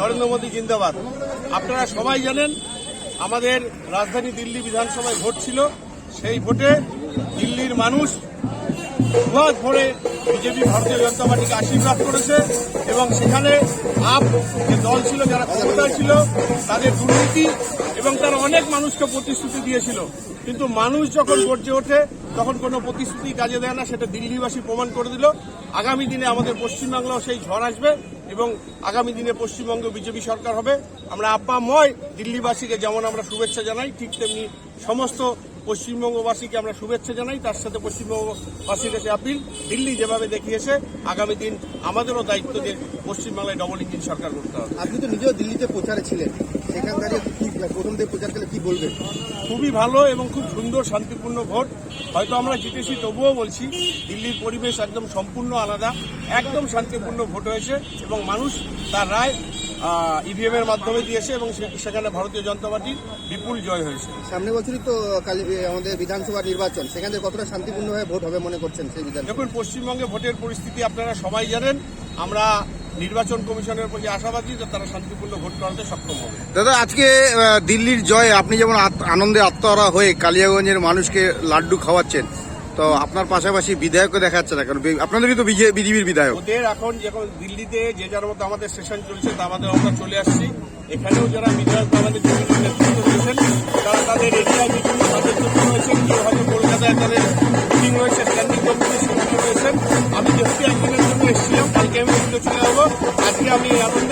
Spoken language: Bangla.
নরেন্দ্র মোদী জিন্দাবাদ। আপনারা সবাই জানেন, আমাদের রাজধানী দিল্লি বিধানসভায় ভোট ছিল। সেই ভোটে দিল্লির মানুষ দুহাত ভরে বিজেপি, ভারতীয় জনতা পার্টিকে আশীর্বাদ করেছে এবং সেখানে আপ যে দল ছিল, যারা ক্ষমতায় ছিল, তাদের দুর্নীতি এবং তারা অনেক মানুষকে প্রতিশ্রুতি দিয়েছিল। কিন্তু মানুষ যখন গর্জে ওঠে, তখন কোনো প্রতিশ্রুতি কাজে দেয় না। সেটা দিল্লিবাসী প্রমাণ করে দিল। আগামী দিনে আমাদের পশ্চিমবাংলাও সেই ঝড় আসবে এবং আগামী দিনে পশ্চিমবঙ্গ বিজেপি সরকার হবে। আমরা আব্বাময় দিল্লিবাসীকে যেমন আমরা শুভেচ্ছা জানাই, ঠিক তেমনি সমস্ত পশ্চিমবঙ্গবাসীকে আমরা শুভেচ্ছা জানাই। তার সাথে পশ্চিমবঙ্গবাসীর কাছে আপিল। দিল্লি যেভাবে দেখিয়েছে, আগামী দিন আমাদেরও দায়িত্ব যে পশ্চিমবাংলায় ডবল ইঞ্জিন সরকার করতে হবে। আপনি তো নিজেও দিল্লিতে প্রচারে ছিলেন। সেখান প্রথম থেকে প্রচার করলে কি বলবেন খুবই ভালো এবং খুব সুন্দর শান্তিপূর্ণ ভোট। হয়তো আমরা জিতেছি তবুও বলছি দিল্লির পরিবেশ একদম সম্পূর্ণ আলাদা একদম শান্তিপূর্ণ ভোট হয়েছে এবং মানুষ তার রায় ইভিএম এর মাধ্যমে দিয়েছে এবং সেখানে ভারতীয় জনতা পার্টির বিপুল জয় হয়েছে। সামনে বছরই তো কালী আমাদের বিধানসভা নির্বাচন সেখানে কতটা শান্তিপূর্ণভাবে ভোট হবে মনে করছেন সেই বিধান দেখুন পশ্চিমবঙ্গে ভোটের পরিস্থিতি আপনারা সবাই জানেন। আমরা নির্বাচন কমিশনের প্রতি আশাবাদী যে তারা শান্তিপূর্ণ ভোট করাতে সক্ষম হবে। দাদা আজকে দিল্লির জয় আপনি যেমন আনন্দে আত্মহারা হয়ে কালিয়াগঞ্জের মানুষকে লাড্ডু খাওয়াচ্ছেন তো আপনার পাশাপাশি বিধায়কও দেখাচ্ছে না কারণ আপনাদেরই তো বিজেপির বিধায়ক। ওদের এখন যখন দিল্লিতে যে যার মতো আমাদের সেশন চলছে তা আমাদের আমরা চলে আসছি। এখানেও যারা বিধায়ক আমাদের আমি জ্যোতি একদিনের জন্য এসেছিলাম কালকে আমি চলে যাব আজকে আমি আনন্দে